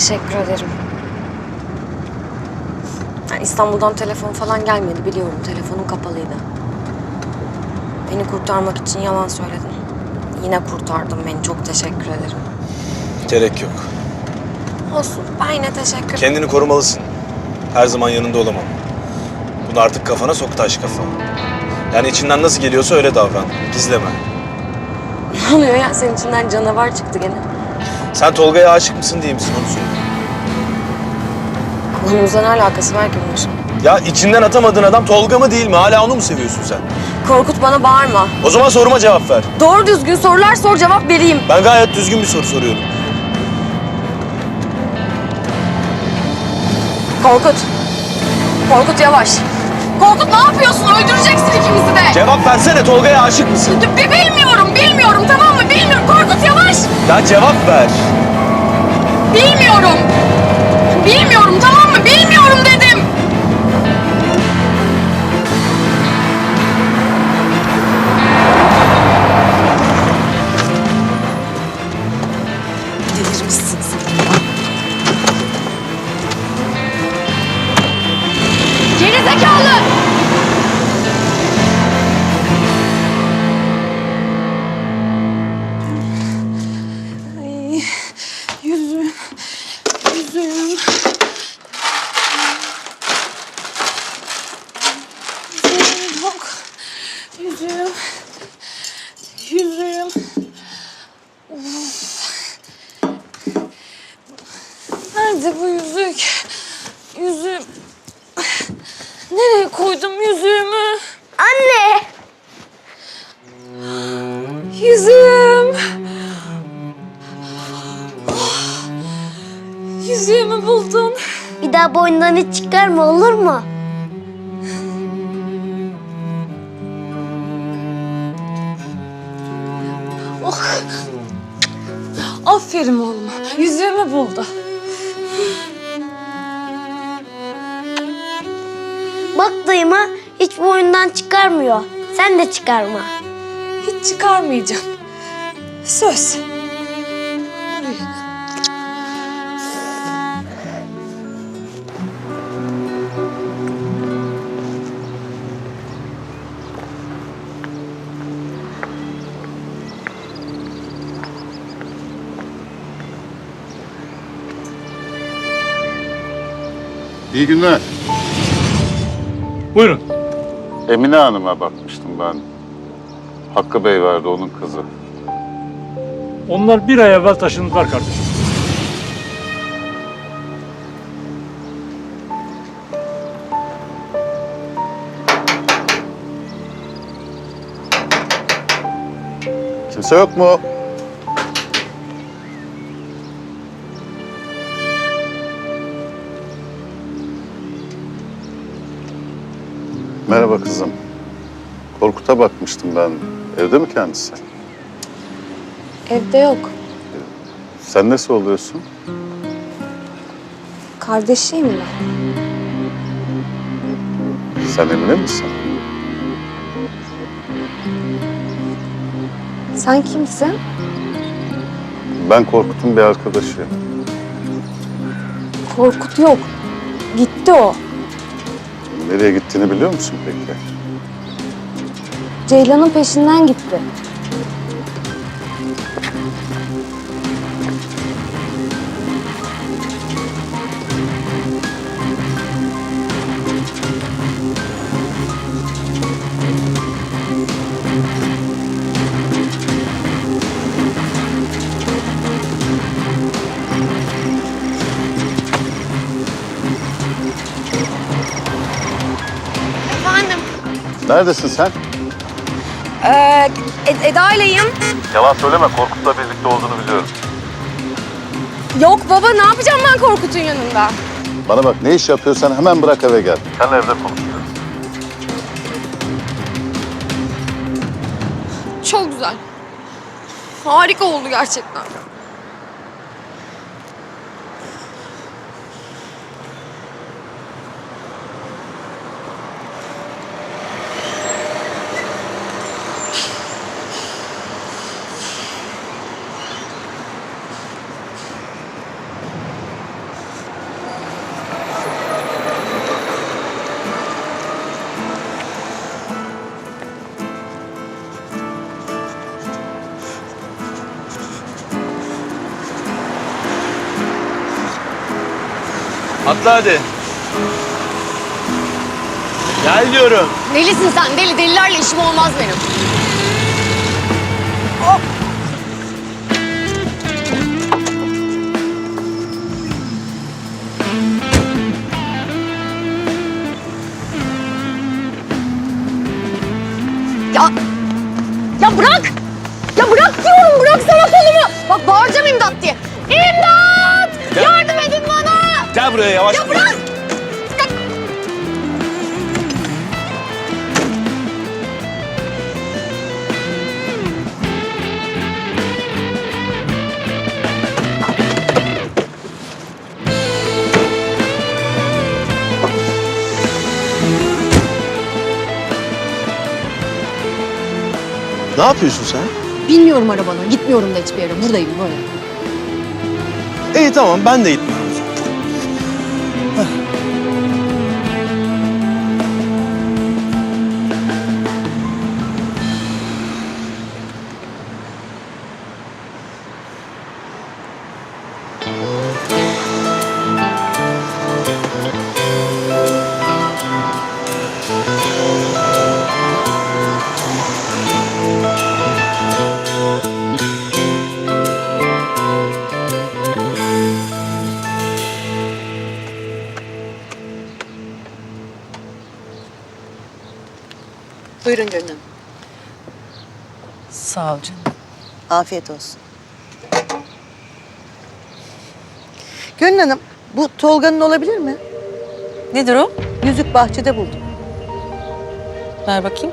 Teşekkür ederim. Yani İstanbul'dan telefon falan gelmedi biliyorum. Telefonun kapalıydı. Beni kurtarmak için yalan söyledin. Yine kurtardın beni. Çok teşekkür ederim. Gerek yok. Olsun. Ben yine teşekkür Kendini korumalısın. Her zaman yanında olamam. Bunu artık kafana sok taş kafa. Yani içinden nasıl geliyorsa öyle davran. Gizleme. Ne oluyor ya? Senin içinden canavar çıktı gene. Sen Tolga'ya aşık mısın değil misin onu söyle. Konumuzla ne alakası var ki bunun? Ya içinden atamadığın adam Tolga mı değil mi? Hala onu mu seviyorsun sen? Korkut bana bağırma. O zaman soruma cevap ver. Doğru düzgün sorular sor cevap vereyim. Ben gayet düzgün bir soru soruyorum. Korkut. Korkut yavaş. Korkut ne yapıyorsun? Öldüreceksin ikimizi de. Cevap versene Tolga'ya aşık mısın? Bi- Bilmiyorum, bilmiyorum tamam Ya cevap ver. Bilmiyorum. Bilmiyorum tamam mı? Bilmiyorum Yüzüğüm. Yüzüğümü buldun. Bir daha boynundan hiç çıkarma olur mu? Oh. Aferin oğluma. Yüzüğümü buldu. Bak dayıma hiç boynundan çıkarmıyor. Sen de çıkarma. Çıkarmayacağım. Söz. İyi günler. Buyurun. Emine Hanım'a bakmıştım ben. Hakkı Bey verdi onun kızı. Onlar bir ay evvel taşındılar kardeşim. Kimse yok mu? Merhaba kızım. Korkut'a bakmıştım ben. Evde mi kendisi? Evde yok. Sen nasıl oluyorsun? Kardeşiyim ben. Sen Emine misin? Sen kimsin? Ben Korkut'un bir arkadaşıyım. Korkut yok. Gitti o. Nereye gittiğini biliyor musun peki? Ceylan'ın peşinden gitti. Efendim? Neredesin sen? Ee, Ed- Eda ileyim. Yalan söyleme. Korkut'la birlikte olduğunu biliyorum. Yok baba ne yapacağım ben Korkut'un yanında? Bana bak ne iş yapıyorsan hemen bırak eve gel. Sen evde konuşuyoruz. Çok güzel. Harika oldu gerçekten. Atla hadi. Gel diyorum. Delisin sen deli. Delilerle işim olmaz benim. Buraya yavaş. Ya bırak! Ne yapıyorsun sen? Bilmiyorum arabana, gitmiyorum da hiçbir yere. Buradayım böyle. İyi tamam ben de gitmiyorum. Buyurun Hanım. Sağ ol canım. Afiyet olsun. Gönül Hanım, bu Tolga'nın olabilir mi? Nedir o? Yüzük bahçede buldum. Ver bakayım.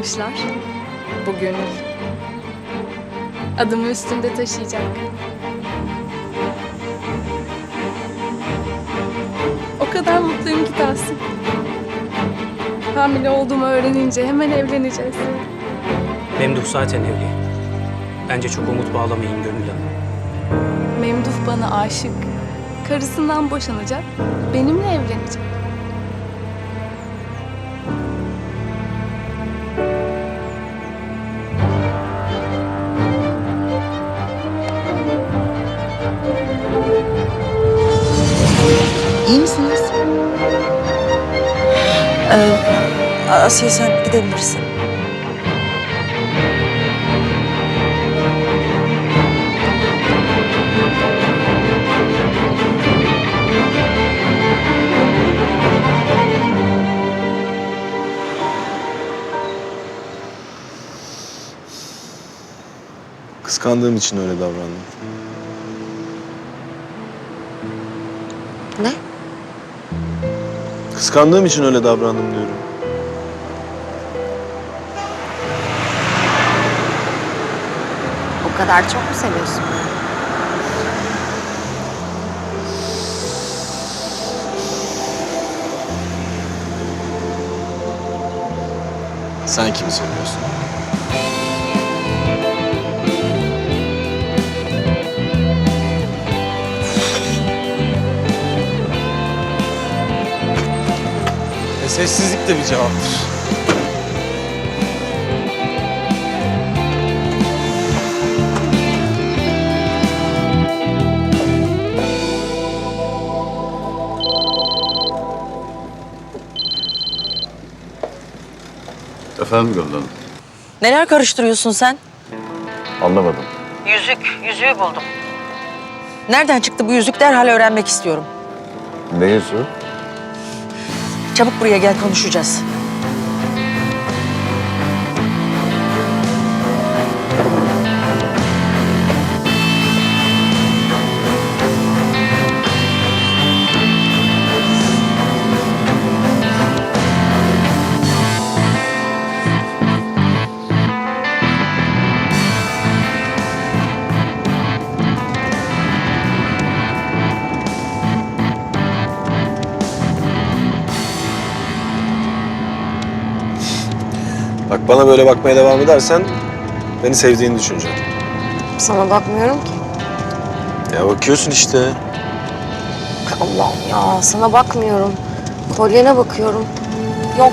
De yazmışlar. Bugün adımı üstünde taşıyacak. O kadar mutluyum ki Tahsin. Hamile olduğumu öğrenince hemen evleneceğiz. Memduh zaten evli. Bence çok umut bağlamayın Gönül Hanım. Memduh bana aşık. Karısından boşanacak, benimle evlenecek. İyi misiniz? Asiye sen gidebilirsin. Kıskandığım için öyle davrandım. Ne? Kıskandığım için öyle davrandım diyorum. O kadar çok mu seviyorsun? Sen kimi seviyorsun? Sessizlik de bir cevaptır. Efendim Gönül Hanım? Neler karıştırıyorsun sen? Anlamadım. Yüzük, yüzüğü buldum. Nereden çıktı bu yüzük derhal öğrenmek istiyorum. Ne yüzü? Çabuk buraya gel konuşacağız. Bak bana böyle bakmaya devam edersen beni sevdiğini düşüneceğim. Sana bakmıyorum ki. Ya bakıyorsun işte. Allah'ım ya sana bakmıyorum. Kolyene bakıyorum. Yok.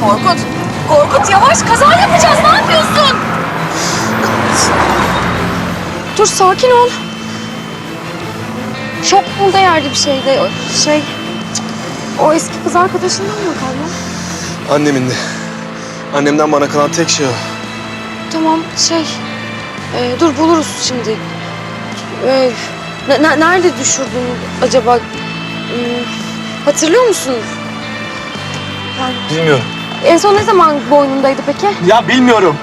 Korkut. Korkut yavaş kaza yapacağız. Ne yapıyorsun? Dur sakin ol. Çok mu değerli bir şeydi? Şey... O eski kız arkadaşından mı kalma? Annemin de. Annemden bana kalan tek şey o. Tamam şey... e, dur buluruz şimdi. E, ne- ne- nerede düşürdün acaba? Hmm, hatırlıyor musun? Yani Bilmiyorum. en son ne zaman boynundaydı peki? Ya bilmiyorum.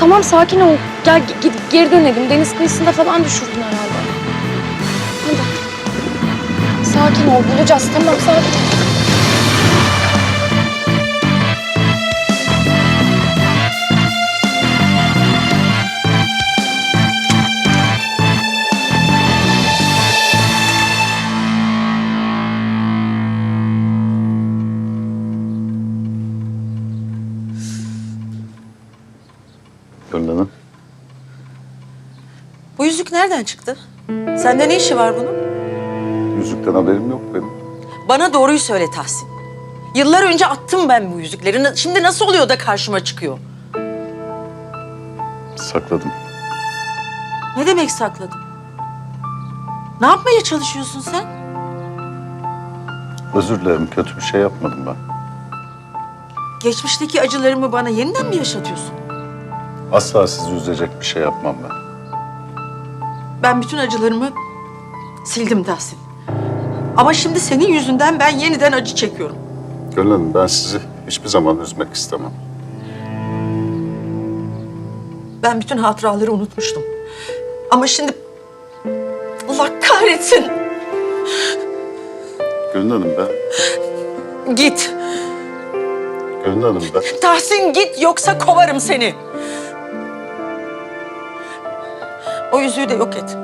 Tamam sakin ol. Gel gi- gidip geri dönelim. Deniz kıyısında falan düşürdün herhalde. Hadi. Sakin ol bulacağız. Tamam sakin ol. Gönül Hanım? Bu yüzük nereden çıktı? Sende ne işi var bunun? Yüzükten haberim yok benim. Bana doğruyu söyle Tahsin. Yıllar önce attım ben bu yüzükleri. Şimdi nasıl oluyor da karşıma çıkıyor? Sakladım. Ne demek sakladım? Ne yapmaya çalışıyorsun sen? Özür dilerim. Kötü bir şey yapmadım ben. Geçmişteki acılarımı bana yeniden mi yaşatıyorsun? Asla sizi üzecek bir şey yapmam ben. Ben bütün acılarımı sildim Tahsin. Ama şimdi senin yüzünden ben yeniden acı çekiyorum. Gönül Hanım ben sizi hiçbir zaman üzmek istemem. Ben bütün hatıraları unutmuştum. Ama şimdi Allah kahretsin. Gönül Hanım ben... Git. Gönül Hanım ben... Tahsin git yoksa kovarım seni. O yüzüğü de yok et.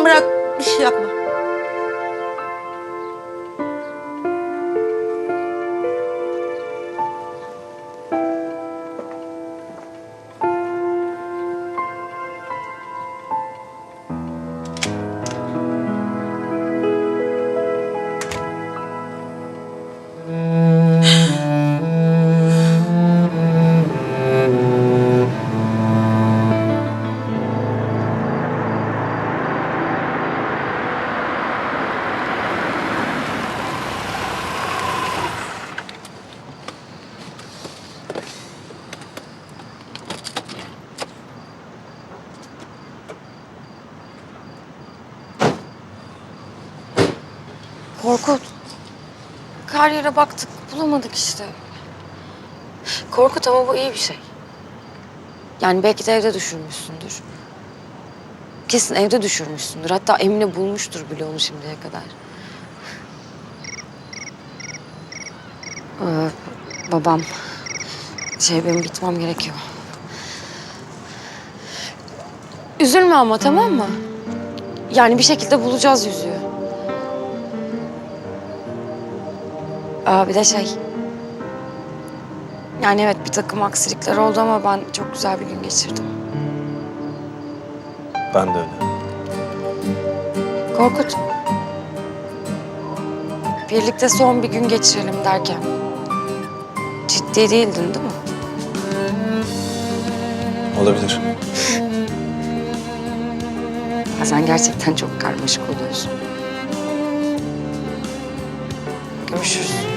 Tamam Korkut. Her yere baktık bulamadık işte. Korkut ama bu iyi bir şey. Yani belki de evde düşürmüşsündür. Kesin evde düşürmüşsündür. Hatta Emine bulmuştur bile onu şimdiye kadar. Ee, babam. Şey benim gitmem gerekiyor. Üzülme ama tamam mı? Yani bir şekilde bulacağız yüzüğü. Aa, bir de şey... Yani evet bir takım aksilikler oldu ama ben çok güzel bir gün geçirdim. Ben de öyle. Korkut. Birlikte son bir gün geçirelim derken. Ciddi değildin değil mi? Olabilir. Bazen gerçekten çok karmaşık oluyorsun. Görüşürüz.